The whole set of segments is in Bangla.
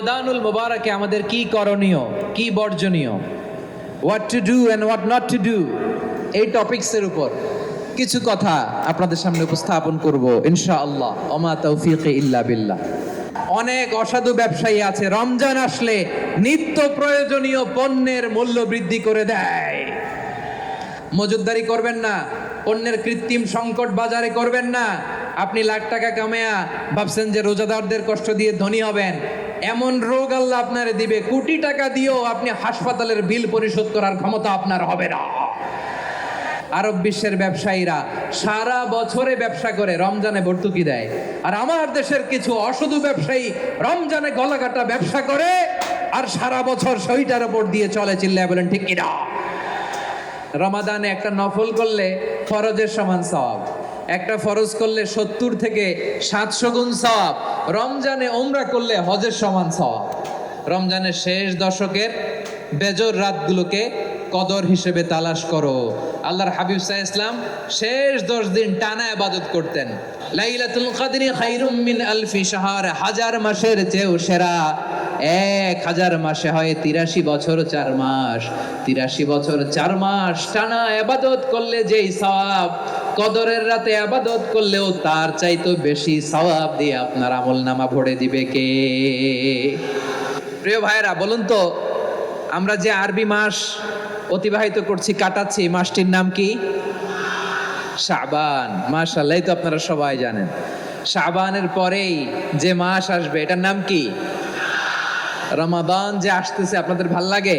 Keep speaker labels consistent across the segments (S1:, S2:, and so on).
S1: রমাদানুল মোবারকে আমাদের কি করণীয়, কি বর্জনীয়? What to do and what not to do এই টপিকসের উপর কিছু কথা আপনাদের সামনে উপস্থাপন করব, ইনশাআল্লাহ। অমা তৌফিক ইল্লা বিল্লাহ। অনেক অসাধু ব্যবসায়ী আছে, রমজান আসলে নিত্য প্রয়োজনীয় পণ্যের মূল্য বৃদ্ধি করে দেয়। মজুদদারি করবেন না, পণ্যের কৃত্রিম সংকট বাজারে করবেন না। আপনি লাখ টাকা কামায়া ভাবছেন যে রোজাদারদের কষ্ট দিয়ে ধনী হবেন এমন রোগ আল্লাহ আপনারে দিবে, কোটি টাকা দিয়েও আপনি হাসপাতালের বিল পরিশোধ করার ক্ষমতা আপনার হবে না। আরব বিশ্বের ব্যবসায়ীরা সারা বছরে ব্যবসা করে, রমজানে ভর্তুকি দেয়। আর আমার দেশের কিছু অসাধু ব্যবসায়ী রমজানে গলাকাটা ব্যবসা করে, আর সারা বছর সইটার ওপর দিয়ে চলে চিল্লায় বলেন, ঠিক কিনা? রমাদানে একটা নফল করলে ফরজের সমান সওয়াব। একটা ফরজ করলে সত্তর থেকে সাতশো গুণ সওয়াব। রমজানে ওমরা করলে হজের সমান সওয়াব। রমজানের শেষ দশকের বেজর রাতগুলোকে কদর হিসেবে তালাশ করো। আল্লাহর হাবিব সাহা ইসলাম শেষ দশ দিন টানা আবাদত করতেন। লাইলাতুল কাদরি খাইরুম মিন আলফি শাহর, হাজার মাসের চেয়েও সেরা। এক হাজার মাসে হয় তিরাশি বছর চার মাস। তিরাশি বছর চার মাস টানা আবাদত করলে যেই সওয়াব কদরের রাতে আবাদত করলেও তার চাইতো বেশি সওয়াব দিয়ে আপনার আমল নামা ভরে দিবে কে? প্রিয় ভাইরা বলুন তো, আমরা যে আরবি মাস অতিবাহিত করছি, কাটাচ্ছি, মাসটির নাম কি? শাবান। মাশাল্লাহ তো আপনারা সবাই জানেন। শাবানের পরেই যে মাস আসবে, এটার নাম কি? রমাদান যে আসতেছে, আপনাদের ভালো লাগে?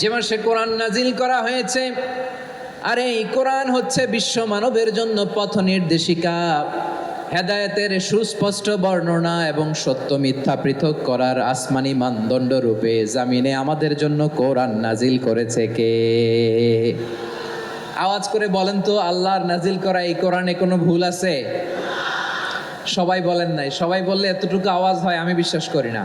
S1: যে মাসে কোরআন নাজিল করা হয়েছে, আর এই কোরআন হচ্ছে বিশ্ব মানবের জন্য পথ নির্দেশিকা। হেদায়েতের সুস্পষ্ট বর্ণনা এবং সত্য মিথ্যা পৃথক করার আসমানি মানদণ্ড রূপে জামিনে আমাদের জন্য কোরআন নাজিল করেছে কে? আওয়াজ করে বলেন তো, আল্লাহর নাজিল করা এই কোরআনে কোনো ভুল আছে? সবাই বলেন নাই। সবাই বললে এতটুকু আওয়াজ হয়, আমি বিশ্বাস করি না।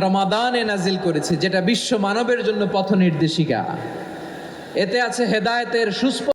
S1: রমাদানে নাজিল করেছে যেটা বিশ্ব মানবের জন্য পথ নির্দেশিকা এতে আছে হেদায়তের সুস্পষ্ট